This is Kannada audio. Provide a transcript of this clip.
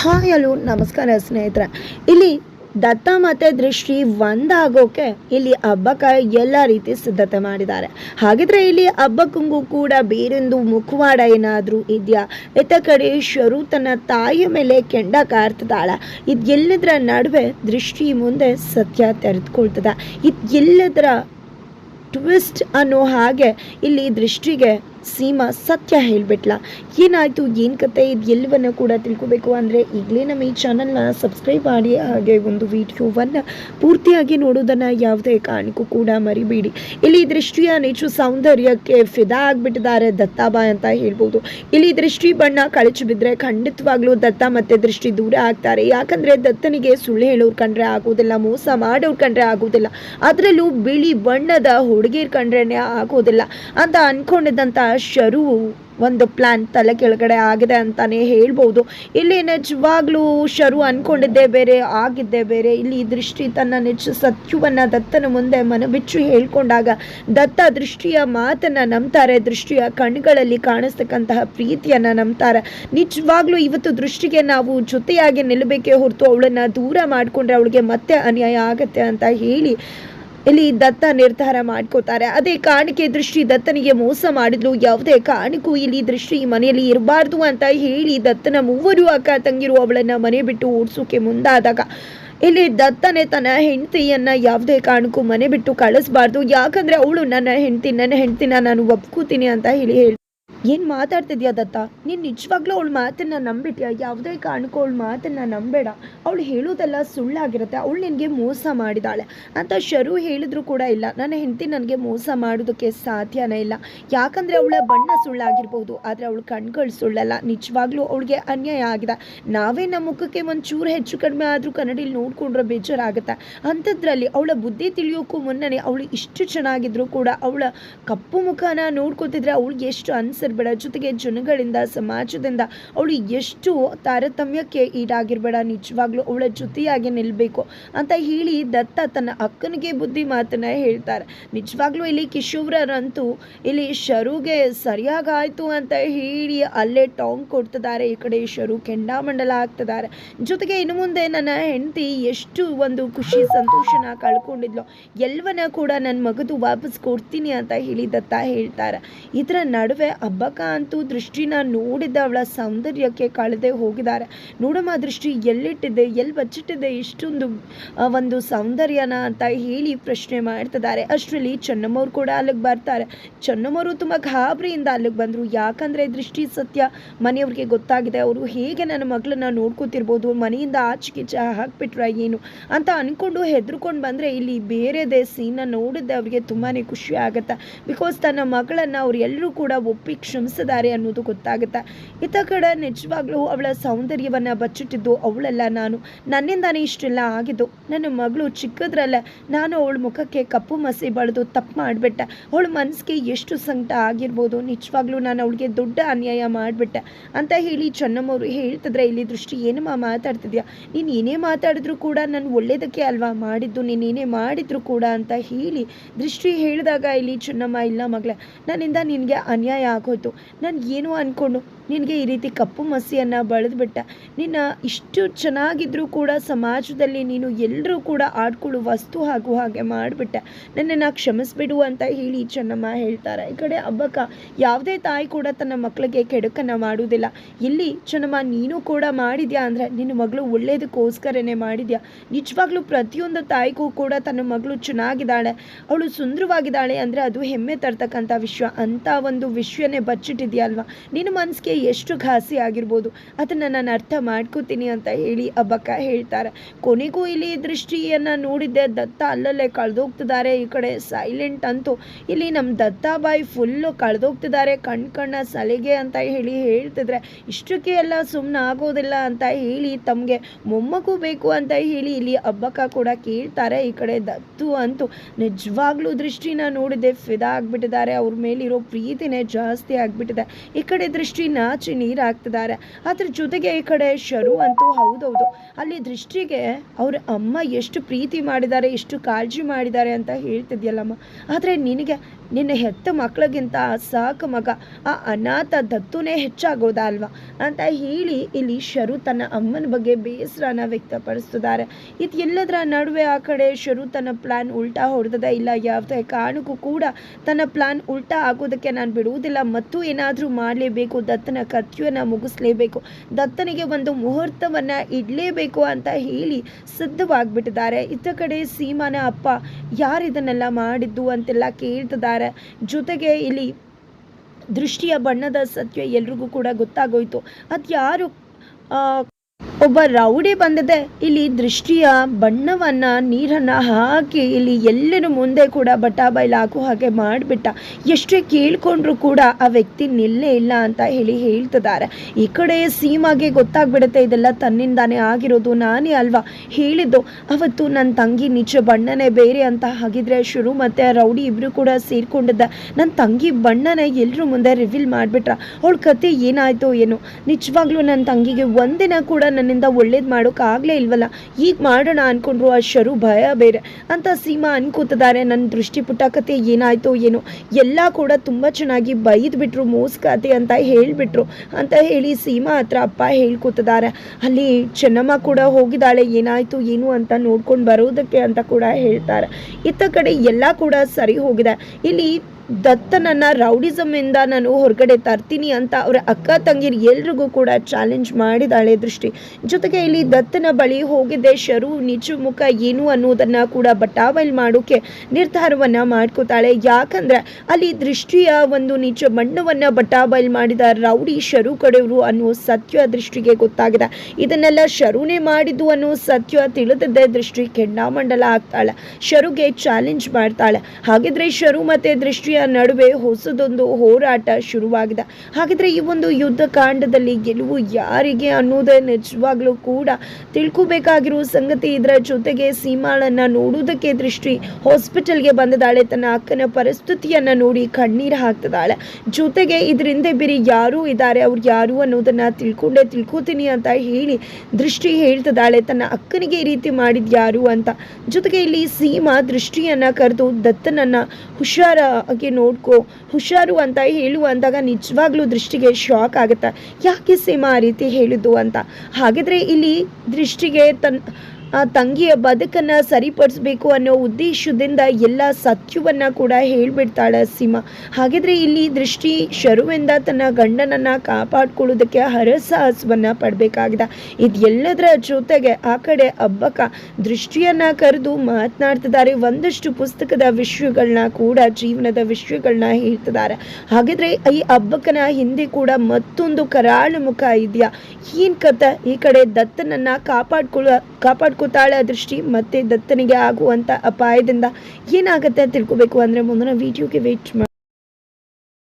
ಹಾಯ್ ಹಲೋ ನಮಸ್ಕಾರ ಸ್ನೇಹಿತರೆ. ಇಲ್ಲಿ ದತ್ತ ಮತ್ತು ದೃಷ್ಟಿ ಒಂದಾಗೋಕೆ ಇಲ್ಲಿ ಹಬ್ಬಕ್ಕೆ ಎಲ್ಲ ರೀತಿ ಸಿದ್ಧತೆ ಮಾಡಿದ್ದಾರೆ. ಹಾಗಿದ್ರೆ ಇಲ್ಲಿ ಹಬ್ಬಕ್ಕಂಗೂ ಕೂಡ ಬೇರೊಂದು ಮುಖವಾಡ ಏನಾದರೂ ಇದೆಯಾ? ಎತ್ತ ಕಡೆ ಶರು ತನ್ನ ತಾಯಿಯ ಮೇಲೆ ಕೆಂಡ ಕಾರ್ತದಾಳ ಇದು ಎಲ್ಲದರ ನಡುವೆ ದೃಷ್ಟಿ ಮುಂದೆ ಸತ್ಯ ತೆರೆದುಕೊಳ್ತದೆ. ಇದು ಎಲ್ಲದರ ಟ್ವಿಸ್ಟ್ ಅನ್ನೋ ಹಾಗೆ ಇಲ್ಲಿ ದೃಷ್ಟಿಗೆ ಸೀಮಾ ಸತ್ಯ ಹೇಳ್ಬಿಟ್ಲ. ಏನಾಯಿತು? ಏನು ಕತೆ? ಇದು ಎಲ್ಲವನ್ನು ಕೂಡ ತಿಳ್ಕೊಬೇಕು ಅಂದರೆ ಈಗಲೇ ನಮ್ಮ ಈ ಚಾನಲ್ನ ಸಬ್ಸ್ಕ್ರೈಬ್ ಮಾಡಿ, ಹಾಗೆ ಒಂದು ವಿಡಿಯೋವನ್ನು ಪೂರ್ತಿಯಾಗಿ ನೋಡೋದನ್ನು ಯಾವುದೇ ಕಾರಣಕ್ಕೂ ಕೂಡ ಮರಿಬೇಡಿ. ಇಲ್ಲಿ ದೃಷ್ಟಿಯ ನಿಜ ಸೌಂದರ್ಯಕ್ಕೆ ಫಿದಾ ಆಗಿಬಿಟ್ಟಿದ್ದಾರೆ ದತ್ತಾಬಾಯ್ ಅಂತ ಹೇಳ್ಬೋದು. ಇಲ್ಲಿ ದೃಷ್ಟಿ ಬಣ್ಣ ಕಳಚಿ ಬಿದ್ದರೆ ಖಂಡಿತವಾಗ್ಲೂ ದತ್ತ ಮತ್ತೆ ದೃಷ್ಟಿ ದೂರ ಆಗ್ತಾರೆ. ಯಾಕಂದರೆ ದತ್ತನಿಗೆ ಸುಳ್ಳು ಹೇಳೋರು ಕಂಡ್ರೆ ಆಗೋದಿಲ್ಲ, ಮೋಸ ಮಾಡೋರು ಕಂಡ್ರೆ ಆಗೋದಿಲ್ಲ. ಅದರಲ್ಲೂ ಬಿಳಿ ಬಣ್ಣದ ಹುಡುಗಿರ್ ಕಂಡ್ರೆ ಆಗೋದಿಲ್ಲ. ಅಂತ ಅನ್ಕೊಂಡಿದ್ದಂಥ ಶರು ಒಂದು ಪ್ಲ್ಯಾನ್ ತಲೆ ಕೆಳಗಡೆ ಆಗಿದೆ ಅಂತಾನೆ ಹೇಳ್ಬೋದು. ಇಲ್ಲಿ ನಿಜವಾಗ್ಲೂ ಶರು ಅನ್ಕೊಂಡಿದ್ದೆ ಬೇರೆ, ಆಗಿದ್ದೇ ಬೇರೆ. ಇಲ್ಲಿ ದೃಷ್ಟಿ ತನ್ನ ನಿಜ ಸತ್ಯವನ್ನು ದತ್ತನ ಮುಂದೆ ಮನಬಿಚ್ಚು ಹೇಳ್ಕೊಂಡಾಗ ದತ್ತ ದೃಷ್ಟಿಯ ಮಾತನ್ನ ನಂಬ್ತಾರೆ, ದೃಷ್ಟಿಯ ಕಣ್ಗಳಲ್ಲಿ ಕಾಣಿಸ್ತಕ್ಕಂತಹ ಪ್ರೀತಿಯನ್ನ ನಂಬ್ತಾರೆ. ನಿಜವಾಗ್ಲೂ ಇವತ್ತು ದೃಷ್ಟಿಗೆ ನಾವು ಜೊತೆಯಾಗಿ ನಿಲ್ಲಬೇಕೇ ಹೊರತು ಅವಳನ್ನ ದೂರ ಮಾಡಿಕೊಂಡ್ರೆ ಅವಳಿಗೆ ಮತ್ತೆ ಅನ್ಯಾಯ ಆಗತ್ತೆ ಅಂತ ಹೇಳಿ ಇಲ್ಲಿ ದತ್ತ ನಿರ್ಧಾರ ಮಾಡ್ಕೋತಾರೆ. ಅದೇ ಕಾರಣಕ್ಕೆ ದೃಷ್ಟಿ ದತ್ತನಿಗೆ ಮೋಸ ಮಾಡಿದ್ರು ಯಾವುದೇ ಕಾರಣಕ್ಕೂ ಇಲ್ಲಿ ದೃಷ್ಟಿ ಮನೆಯಲ್ಲಿ ಇರಬಾರ್ದು ಅಂತ ಹೇಳಿ ದತ್ತನ ಮೂವರು ಅಕ್ಕ ತಂಗಿರು ಅವಳನ್ನ ಮನೆ ಬಿಟ್ಟು ಓಡಿಸೋಕೆ ಮುಂದಾದಾಗ ಇಲ್ಲಿ ದತ್ತನೆ ತನ್ನ ಹೆಂಡತಿಯನ್ನ ಯಾವುದೇ ಕಾರಣಕ್ಕೂ ಮನೆ ಬಿಟ್ಟು ಕಳಿಸ್ಬಾರ್ದು. ಯಾಕಂದ್ರೆ ಅವಳು ನನ್ನ ಹೆಂಡತಿ, ನನ್ನ ಹೆಂಡತಿನ ನಾನು ಒಪ್ಕೋತೀನಿ ಅಂತ ಹೇಳಿ ಹೇಳಿ ಏನು ಮಾತಾಡ್ತಿದ್ಯಾ ದತ್ತ? ನೀನು ನಿಜವಾಗ್ಲೂ ಅವಳ ಮಾತನ್ನ ನಂಬಿಟ್ಯಾ ಯಾವುದೇ ಕಾರಣಕ್ಕೂ ಅವಳ ಮಾತನ್ನ ನಂಬೇಡ. ಅವಳು ಹೇಳೋದೆಲ್ಲ ಸುಳ್ಳಾಗಿರುತ್ತೆ. ಅವಳು ನಿನಗೆ ಮೋಸ ಮಾಡಿದಾಳೆ. ಅಂತ ಶರು ಹೇಳಿದ್ರು ಕೂಡ ಇಲ್ಲ. ನನ್ನ ಹೆಂಡತಿ ನನಗೆ ಮೋಸ ಮಾಡೋದಕ್ಕೆ ಸಾಧ್ಯನೇ ಇಲ್ಲ. ಯಾಕಂದರೆ ಅವಳ ಬಣ್ಣ ಸುಳ್ಳಾಗಿರ್ಬೋದು. ಆದರೆ ಅವಳು ಕಣ್ಗಳು ಸುಳ್ಳಲ್ಲ. ನಿಜವಾಗ್ಲೂ ಅವಳಿಗೆ ಅನ್ಯಾಯ ಆಗಿದೆ. ನಾವೇ ನಮ್ಮ ಮುಖಕ್ಕೆ ಒಂಚೂರು ಹೆಚ್ಚು ಕಡಿಮೆ ಆದರೂ ಕನ್ನಡಿಲಿ ನೋಡ್ಕೊಂಡ್ರೆ ಬೇಜಾರಾಗುತ್ತೆ. ಅಂಥದ್ರಲ್ಲಿ ಅವಳ ಬುದ್ಧಿ ತಿಳಿಯೋಕ್ಕೂ ಮುನ್ನನೇ ಅವಳು ಇಷ್ಟು ಚೆನ್ನಾಗಿದ್ರು ಕೂಡ ಅವಳ ಕಪ್ಪು ಮುಖನ ನೋಡ್ಕೊತಿದ್ರೆ ಅವಳಿಗೆ ಎಷ್ಟು ಅನ್ಸಿರ್ಬೇಡ ಜೊತೆಗೆ ಜನಗಳಿಂದ, ಸಮಾಜದಿಂದ ಅವಳು ಎಷ್ಟು ತಾರತಮ್ಯಕ್ಕೆ ಈಡಾಗಿರ್ಬೇಡ. ನಿಜವಾಗ್ಲೂ ಅವಳ ಜೊತೆಯಾಗಿ ನಿಲ್ಲಬೇಕು ಅಂತ ಹೇಳಿ ದತ್ತ ತನ್ನ ಅಕ್ಕನಿಗೆ ಬುದ್ಧಿ ಮಾತನ್ನ ಹೇಳ್ತಾರೆ. ನಿಜವಾಗ್ಲೂ ಇಲ್ಲಿ ಕಿಶೋರರಂತೂ ಇಲ್ಲಿ ಶರುಗೆ ಸರಿಯಾಗಾಯ್ತು ಅಂತ ಹೇಳಿ ಅಲ್ಲೇ ಟಾಂಗ್ ಕೊಡ್ತಿದ್ದಾರೆ. ಈ ಕಡೆ ಶರು ಕೆಂಡಾಮಂಡಲ ಆಗ್ತಿದ್ದಾರೆ ಜೊತೆಗೆ ಇನ್ನು ಮುಂದೆ ನನ್ನ ಹೆಂಡತಿ ಎಷ್ಟು ಒಂದು ಖುಷಿ, ಸಂತೋಷನ ಕಳ್ಕೊಂಡಿದ್ಲು. ಎಲ್ಲವನ್ನ ಕೂಡ ನನ್ನ ಮಗದು ವಾಪಸ್ ಕೊಡ್ತೀನಿ ಅಂತ ಹೇಳಿ ದತ್ತ ಹೇಳ್ತಾರೆ. ಇದರ ನಡುವೆ ಹಬ್ಬಕ್ಕ ಅಂತೂ ದೃಷ್ಟಿನ ನೋಡಿದ ಅವಳ ಸೌಂದರ್ಯಕ್ಕೆ ಕಳೆದೇ ಹೋಗಿದ್ದಾರೆ. ನೋಡಮ್ಮ ದೃಷ್ಟಿ ಎಲ್ಲಿಟ್ಟಿದೆ, ಎಲ್ಲಿ ಬಚ್ಚಿಟ್ಟಿದೆ, ಇಷ್ಟೊಂದು ಒಂದು ಸೌಂದರ್ಯನ ಅಂತ ಹೇಳಿ ಪ್ರಶ್ನೆ ಮಾಡ್ತಿದ್ದಾರೆ. ಅಷ್ಟರಲ್ಲಿ ಚೆನ್ನಮ್ಮವ್ರು ಕೂಡ ಅಲ್ಲಿಗೆ ಬರ್ತಾರೆ. ಚೆನ್ನಮ್ಮವರು ತುಂಬ ಗಾಬರಿಯಿಂದ ಅಲ್ಲಿಗೆ ಬಂದರು. ಯಾಕಂದರೆ ದೃಷ್ಟಿ ಸತ್ಯ ಮನೆಯವ್ರಿಗೆ ಗೊತ್ತಾಗಿದೆ. ಅವರು ಹೇಗೆ ನನ್ನ ಮಗಳನ್ನ ನೋಡ್ಕೋತಿರ್ಬೋದು, ಮನೆಯಿಂದ ಆಚೆಗೀಚೆ ಹಾಕ್ಬಿಟ್ರ ಏನು ಅಂತ ಅಂದ್ಕೊಂಡು ಹೆದರ್ಕೊಂಡು ಬಂದರೆ ಇಲ್ಲಿ ಬೇರೆದೇ ಸೀನ ನೋಡಿದ್ದೆ ಅವರಿಗೆ ತುಂಬಾ ಖುಷಿ ಆಗುತ್ತೆ. ಬಿಕಾಸ್ ತನ್ನ ಮಗಳನ್ನು ಅವರು ಎಲ್ಲರೂ ಕೂಡ ಒಪ್ಪಿ ಕ್ಷಮಿಸಿದ್ದಾರೆ ಅನ್ನೋದು ಗೊತ್ತಾಗುತ್ತೆ. ಇತ್ತ ಕಡೆ ನಿಜವಾಗ್ಲೂ ಅವಳ ಸೌಂದರ್ಯವನ್ನು ಬಚ್ಚಿಟ್ಟಿದ್ದು ಅವಳೆಲ್ಲ ನಾನು. ನನ್ನಿಂದಾನೇ ಇಷ್ಟೆಲ್ಲ ಆಗಿದ್ದು. ನನ್ನ ಮಗಳು ಚಿಕ್ಕದ್ರಲ್ಲೇ ನಾನು ಅವಳ ಮುಖಕ್ಕೆ ಕಪ್ಪು ಮಸಿ ಬಳಿದು ತಪ್ಪು ಮಾಡಿಬಿಟ್ಟೆ. ಅವಳ ಮನಸ್ಸಿಗೆ ಎಷ್ಟು ಸಂಕಟ ಆಗಿರ್ಬೋದು. ನಿಜವಾಗ್ಲೂ ನಾನು ಅವಳಿಗೆ ದೊಡ್ಡ ಅನ್ಯಾಯ ಮಾಡಿಬಿಟ್ಟೆ. ಅಂತ ಹೇಳಿ ಚೆನ್ನಮ್ಮವರು ಹೇಳ್ತಿದ್ರೆ ಇಲ್ಲಿ ದೃಷ್ಟಿ ಏನಮ್ಮ ಮಾತಾಡ್ತಿದ್ಯಾ? ನೀನು ಏನೇ ಮಾತಾಡಿದ್ರು ಕೂಡ ನಾನು ಒಳ್ಳೇದಕ್ಕೆ ಅಲ್ವಾ ಮಾಡಿದ್ದು? ನೀನು ಏನೇ ಮಾಡಿದ್ರು ಕೂಡ ಅಂತ ಹೇಳಿ ದೃಷ್ಟಿ ಹೇಳಿದಾಗ ಇಲ್ಲಿ ಚೆನ್ನಮ್ಮ, ಇಲ್ಲ ಮಗಳೇ, ನನ್ನಿಂದ ನಿನಗೆ ಅನ್ಯಾಯ ಆಗೋಯ್ತು ನಾನು ಏನು ಅಂದ್ಕೊಂಡು ನಿನಗೆ ಈ ರೀತಿ ಕಪ್ಪು ಮಸಿಯನ್ನು ಬಳಿದ್ಬಿಟ್ಟ. ನಿನ್ನ ಇಷ್ಟು ಚೆನ್ನಾಗಿದ್ದರೂ ಕೂಡ ಸಮಾಜದಲ್ಲಿ ನೀನು ಎಲ್ಲರೂ ಕೂಡ ಆಡ್ಕೊಳ್ಳೋ ವಸ್ತು ಹಾಗೂ ಹಾಗೆ ಮಾಡಿಬಿಟ್ಟೆ. ನನ್ನನ್ನು ಕ್ಷಮಿಸ್ಬಿಡು ಅಂತ ಹೇಳಿ ಚೆನ್ನಮ್ಮ ಹೇಳ್ತಾರೆ. ಈ ಕಡೆ ಹಬ್ಬಕ್ಕ ಯಾವುದೇ ತಾಯಿ ಕೂಡ ತನ್ನ ಮಕ್ಕಳಿಗೆ ಕೆಡುಕನ್ನು ಮಾಡುವುದಿಲ್ಲ. ಇಲ್ಲಿ ಚೆನ್ನಮ್ಮ ನೀನು ಕೂಡ ಮಾಡಿದ್ಯಾ ಅಂದರೆ ನಿನ್ನ ಮಗಳು ಒಳ್ಳೇದಕ್ಕೋಸ್ಕರನೇ ಮಾಡಿದ್ಯಾ? ನಿಜವಾಗ್ಲೂ ಪ್ರತಿಯೊಂದು ತಾಯಿಗೂ ಕೂಡ ತನ್ನ ಮಗಳು ಚೆನ್ನಾಗಿದ್ದಾಳೆ. ಅವಳು ಸುಂದರವಾಗಿದ್ದಾಳೆ ಅಂದರೆ ಅದು ಹೆಮ್ಮೆ ತರ್ತಕ್ಕಂಥ ವಿಷಯ ಅಂಥ ಒಂದು ವಿಷಯನೇ ಬಚ್ಚಿಟ್ಟಿದ್ಯಲ್ವಾ ನಿನ್ನ ಮನಸ್ಸಿಗೆ ಎಷ್ಟು ಘಾಸಿ ಆಗಿರ್ಬೋದು. ಅದನ್ನು ನಾನು ಅರ್ಥ ಮಾಡ್ಕೋತೀನಿ ಅಂತ ಹೇಳಿ ಅಬ್ಬಕ್ಕ ಹೇಳ್ತಾರೆ. ಕೊನೆಗೂ ಇಲ್ಲಿ ದೃಷ್ಟಿಯನ್ನು ನೋಡಿದ್ದೆ. ದತ್ತ ಅಲ್ಲಲ್ಲೇ ಕಳೆದೋಗ್ತಿದ್ದಾರೆ. ಈ ಕಡೆ ಸೈಲೆಂಟ್ ಅಂತೂ ಇಲ್ಲಿ ನಮ್ಮ ದತ್ತಾಬಾಯಿ ಫುಲ್ಲು ಕಳೆದೋಗ್ತಿದ್ದಾರೆ. ಕಣ್ಣು ಕಣ್ಣ ಸಲಿಗೆ ಅಂತ ಹೇಳಿ ಹೇಳ್ತಿದ್ರೆ, ಇಷ್ಟಕ್ಕೆ ಎಲ್ಲ ಸುಮ್ಮನೆ ಆಗೋದಿಲ್ಲ ಅಂತ ಹೇಳಿ ತಮಗೆ ಮೊಮ್ಮಗು ಬೇಕು ಅಂತ ಹೇಳಿ ಇಲ್ಲಿ ಹಬ್ಬಕ್ಕ ಕೂಡ ಕೇಳ್ತಾರೆ. ಈ ಕಡೆ ದತ್ತು ಅಂತೂ ನಿಜವಾಗ್ಲೂ ದೃಷ್ಟಿನ ನೋಡಿದೆ ಫಿದಾ ಆಗಿಬಿಟ್ಟಿದ್ದಾರೆ. ಅವ್ರ ಮೇಲಿರೋ ಪ್ರೀತಿನೇ ಜಾಸ್ತಿ ಆಗಿಬಿಟ್ಟಿದೆ. ಈ ಕಡೆ ದೃಷ್ಟಿ ನಾಚಿ ನೀರು ಹಾಕ್ತಿದ್ದಾರೆ ಅದ್ರ ಜೊತೆಗೆ ಈ ಕಡೆ ಶರು ಅಂತೂ ಹೌದೌದು. ಅಲ್ಲಿ ದೃಷ್ಟಿಗೆ ಅವ್ರ ಅಮ್ಮ ಎಷ್ಟು ಪ್ರೀತಿ ಮಾಡಿದ್ದಾರೆ, ಎಷ್ಟು ಕಾಳಜಿ ಮಾಡಿದ್ದಾರೆ ಅಂತ ಹೇಳ್ತಿದ್ಯಲ್ಲಮ್ಮ. ಆದರೆ ನಿನಗೆ ನಿನ್ನ ಹೆತ್ತ ಮಕ್ಕಳಿಗಿಂತ ಸಾಕು ಮಗ. ಆ ಅನಾಥ ದತ್ತುನೇ ಹೆಚ್ಚಾಗೋದ ಅಲ್ವಾ ಅಂತ ಹೇಳಿ ಇಲ್ಲಿ ಶರು ತನ್ನ ಅಮ್ಮನ ಬಗ್ಗೆ ಬೇಸರನ ವ್ಯಕ್ತಪಡಿಸ್ತಿದ್ದಾರೆ ಇದು ಎಲ್ಲದರ ನಡುವೆ ಆ ಕಡೆ ಶರು ತನ್ನ ಪ್ಲ್ಯಾನ್ ಉಲ್ಟಾ ಹೊಡೆದದ. ಇಲ್ಲ, ಯಾವುದೇ ಕಾರಣಕ್ಕೂ ಕೂಡ ತನ್ನ ಪ್ಲ್ಯಾನ್ ಉಲ್ಟಾ ಆಗೋದಕ್ಕೆ ನಾನು ಬಿಡುವುದಿಲ್ಲ. ಮತ್ತು ಏನಾದರೂ ಮಾಡಲೇಬೇಕು, ದತ್ತನ ಕರ್ತವ್ಯನ ಮುಗಿಸ್ಲೇಬೇಕು, ದತ್ತನಿಗೆ ಒಂದು ಮುಹೂರ್ತವನ್ನು ಇಡಲೇಬೇಕು ಅಂತ ಹೇಳಿ ಸಿದ್ಧವಾಗಿಬಿಟ್ಟಿದ್ದಾರೆ. ಇತ್ತ ಕಡೆ ಸೀಮಾನ ಅಪ್ಪ ಯಾರು ಇದನ್ನೆಲ್ಲ ಮಾಡಿದ್ದು? ಅಂತೆಲ್ಲ ಕೇಳ್ತಿದ್ದಾರೆ. ಜೊತೆಗೆ ಇಲ್ಲಿ ದೃಷ್ಟಿಯ ಬಣ್ಣದ ಸತ್ಯ ಎಲ್ರಿಗೂ ಕೂಡ ಗೊತ್ತಾಗೋಯ್ತು. ಅದು ಯಾರು ಒಬ್ಬ ರೌಡಿ ಬಂದಿದೆ. ಇಲ್ಲಿ ದೃಷ್ಟಿಯ ಬಣ್ಣವನ್ನ, ನೀರನ್ನ ಹಾಕಿ ಇಲ್ಲಿ ಎಲ್ಲರ ಮುಂದೆ ಕೂಡ ಬಟಾಬೈಲ್ ಹಾಕೋ ಹಾಗೆ ಮಾಡಿಬಿಟ್ಟ. ಎಷ್ಟೇ ಕೇಳ್ಕೊಂಡ್ರು ಕೂಡ ಆ ವ್ಯಕ್ತಿ ನಿಲ್ಲೇ ಇಲ್ಲ ಅಂತ ಹೇಳಿ ಹೇಳ್ತಿದ್ದಾರೆ. ಈ ಕಡೆ ಸೀಮಾಗೆ ಗೊತ್ತಾಗ್ಬಿಡುತ್ತೆ, ಇದೆಲ್ಲ ತನ್ನಿಂದಾನೇ ಆಗಿರೋದು, ನಾನೇ ಅಲ್ವಾ? ಹೇಳಿದ್ದು, ಅವತ್ತು ನನ್ನ ತಂಗಿ ನಿಜ ಬಣ್ಣನೇ ಬೇರೆ ಅಂತ ಹಾಗಿದ್ರೆ ಶುರು ಮತ್ತೆ ರೌಡಿ ಇಬ್ರು ಕೂಡ ಸೇರ್ಕೊಂಡಿದ್ದ. ನನ್ನ ತಂಗಿ ಬಣ್ಣನ ಎಲ್ಲರೂ ಮುಂದೆ ರಿವೀಲ್ ಮಾಡಿಬಿಟ್ರ. ಅವಳ ಕತೆ ಏನಾಯ್ತು ಏನು. ನಿಜವಾಗ್ಲೂ ನನ್ನ ತಂಗಿಗೆ ಒಂದಿನ ಕೂಡ ನನ್ನಿಂದ ಒಳ್ಳೇದು ಮಾಡೋಕ್ಕಾಗಲೇ ಇಲ್ವಲ್ಲ? ಈಗ ಮಾಡೋಣ ಅಂದ್ಕೊಂಡ್ರು ಆ ಶರು ಭಯ ಬೇರೆ. ಅಂತ ಸೀಮಾ ಅನ್ಕೋತಿದ್ದಾರೆ ನನ್ನ ದೃಷ್ಟಿ ಪುಟ್ಟ ಕತೆ ಏನಾಯ್ತೋ ಏನೋ. ಎಲ್ಲ ಕೂಡ ತುಂಬ ಚೆನ್ನಾಗಿ ಬೈದ್ಬಿಟ್ರು, ಮೋಸ್ಕತೆ ಅಂತ ಹೇಳಿಬಿಟ್ರು ಅಂತ ಹೇಳಿ ಸೀಮಾ ಹತ್ರ ಅಪ್ಪ ಹೇಳ್ಕೊತಿದ್ದಾರೆ ಅಲ್ಲಿ ಚೆನ್ನಮ್ಮ ಕೂಡ ಹೋಗಿದ್ದಾಳೆ. ಏನಾಯ್ತು, ಏನು ಅಂತ ನೋಡ್ಕೊಂಡು ಬರೋದಕ್ಕೆ ಅಂತ ಕೂಡ ಹೇಳ್ತಾರೆ. ಇತ್ತ ಕಡೆ ಎಲ್ಲ ಕೂಡ ಸರಿ ಹೋಗಿದೆ. ಇಲ್ಲಿ ದತ್ತನನ್ನ ರೌಡಿಸಮ್ ಇಂದ ನಾನು ಹೊರಗಡೆ ತರ್ತೀನಿ ಅಂತ ಅವರ ಅಕ್ಕ ತಂಗಿರ್ ಎಲ್ರಿಗೂ ಕೂಡ ಚಾಲೆಂಜ್ ಮಾಡಿದಾಳೆ ದೃಷ್ಟಿ. ಜೊತೆಗೆ ಇಲ್ಲಿ ದತ್ತನ ಬಳಿ ಹೋಗಿದ್ದೆ ಶರು, ನಿಜ ಮುಖ ಏನು ಅನ್ನೋದನ್ನ ಕೂಡ ಬಟಾವೈಲ್ ಮಾಡೋಕೆ ನಿರ್ಧಾರವನ್ನ ಮಾಡ್ಕೋತಾಳೆ. ಯಾಕಂದ್ರೆ ಅಲ್ಲಿ ದೃಷ್ಟಿಯ ಒಂದು ನಿಜ ಬಣ್ಣವನ್ನ ಬಟಾಬೈಲ್ ಮಾಡಿದ ರೌಡಿ ಶರು ಕಡೆಯವರು ಅನ್ನೋ ಸತ್ಯ ದೃಷ್ಟಿಗೆ ಗೊತ್ತಾಗಿದೆ. ಇದನ್ನೆಲ್ಲ ಶರುನೇ ಮಾಡಿದ್ದು ಅನ್ನೋ ಸತ್ಯ ತಿಳಿದಿದ್ದೆ ದೃಷ್ಟಿ. ಕೆಂಡಾಮಂಡಲ ಆಗ್ತಾಳೆ. ಶರುಗೆ ಚಾಲೆಂಜ್ ಮಾಡ್ತಾಳೆ. ಹಾಗಿದ್ರೆ ಶರು ಮತ್ತೆ ದೃಷ್ಟಿಯ ನಡುವೆ ಹೊಸದೊಂದು ಹೋರಾಟ ಶುರುವಾಗಿದೆ. ಹಾಗಿದ್ರೆ ಈ ಒಂದು ಯುದ್ಧ ಕಾಂಡದಲ್ಲಿ ಗೆಲುವು ಯಾರಿಗೆ ಅನ್ನೋದೇ ನಿಜವಾಗ್ಲೂ ಕೂಡ ತಿಳ್ಕೋಬೇಕಾಗಿರುವ ಸಂಗತಿ ಇದರ ಜೊತೆಗೆ ಸೀಮಾಳನ್ನ ನೋಡುವುದಕ್ಕೆ ದೃಷ್ಟಿ ಹಾಸ್ಪಿಟಲ್ಗೆ ಬಂದಿದ್ದಾಳೆ. ತನ್ನ ಅಕ್ಕನ ಪರಿಸ್ಥಿತಿಯನ್ನ ನೋಡಿ ಕಣ್ಣೀರು ಹಾಕ್ತಿದ್ದಾಳೆ. ಜೊತೆಗೆ ಇದರಿಂದ ಬೇರೆ ಯಾರು ಇದ್ದಾರೆ. ಅವ್ರು ಯಾರು ಅನ್ನೋದನ್ನ ತಿಳ್ಕೊಂಡೆ ತಿಳ್ಕೊತೀನಿ ಅಂತ ಹೇಳಿ ದೃಷ್ಟಿ ಹೇಳ್ತಿದ್ದಾಳೆ. ತನ್ನ ಅಕ್ಕನಿಗೆ ಈ ರೀತಿ ಮಾಡಿದ ಯಾರು ಅಂತ. ಜೊತೆಗೆ ಇಲ್ಲಿ ಸೀಮಾ ದೃಷ್ಟಿಯನ್ನ ಕರೆದು ದತ್ತನನ್ನ ಹುಷಾರಾಗಿ ನೋಡ್ಕೋ, ಹುಷಾರು ಅಂತ ಹೇಳು ಅಂದಾಗ ನಿಜವಾಗ್ಲೂ ದೃಷ್ಟಿಗೆ ಶಾಕ್ ಆಗುತ್ತೆ? ಯಾಕೆ ಸೀಮಾ ಆ ರೀತಿ ಹೇಳಿದ್ದು ಅಂತ? ಹಾಗಿದ್ರೆ ಇಲ್ಲಿ ದೃಷ್ಟಿಗೆ ತನ್ನ ತಂಗಿಯ ಬದುಕನ್ನು ಸರಿಪಡಿಸ್ಬೇಕು ಅನ್ನೋ ಉದ್ದೇಶದಿಂದ ಎಲ್ಲ ಸತ್ಯವನ್ನು ಕೂಡ ಹೇಳಿಬಿಡ್ತಾಳೆ ಸೀಮಾ. ಹಾಗಿದ್ರೆ ಇಲ್ಲಿ ದೃಷ್ಟಿ ಶರುವಿಂದ ತನ್ನ ಗಂಡನನ್ನು ಕಾಪಾಡ್ಕೊಳ್ಳೋದಕ್ಕೆ ಹರಸಾಹಸವನ್ನು ಪಡಬೇಕಾಗಿದೆ. ಇದೆಲ್ಲದರ ಜೊತೆಗೆ ಆ ಕಡೆ ಹಬ್ಬಕ್ಕ ದೃಷ್ಟಿಯನ್ನು ಕರೆದು ಮಾತನಾಡ್ತಿದ್ದಾರೆ. ಒಂದಷ್ಟು ಪುಸ್ತಕದ ವಿಷಯಗಳನ್ನ ಕೂಡ ಜೀವನದ ವಿಷಯಗಳನ್ನ ಹೇಳ್ತಿದ್ದಾರೆ. ಹಾಗಿದ್ರೆ ಈ ಹಬ್ಬಕ್ಕನ ಹಿಂದೆ ಕೂಡ ಮತ್ತೊಂದು ಕರಾಳ ಮುಖ ಇದೆಯಾ. ಏನು ಈ ಕಡೆ ದತ್ತನನ್ನು ಕಾಪಾಡ್ಕೊಳ್ಳೋ ಕಾಪಾಡ್ಕೊತಾಳೆ ಆ ದೃಷ್ಟಿ ಮತ್ತೆ ದತ್ತನಿಗೆ ಆಗುವಂತ ಅಪಾಯದಿಂದ ಏನಾಗುತ್ತೆ ತಿಳ್ಕೊಬೇಕು ಅಂದ್ರೆ ಮುಂದಿನ ವಿಡಿಯೋಗೆ ವೇಟ್ ಮಾಡಿ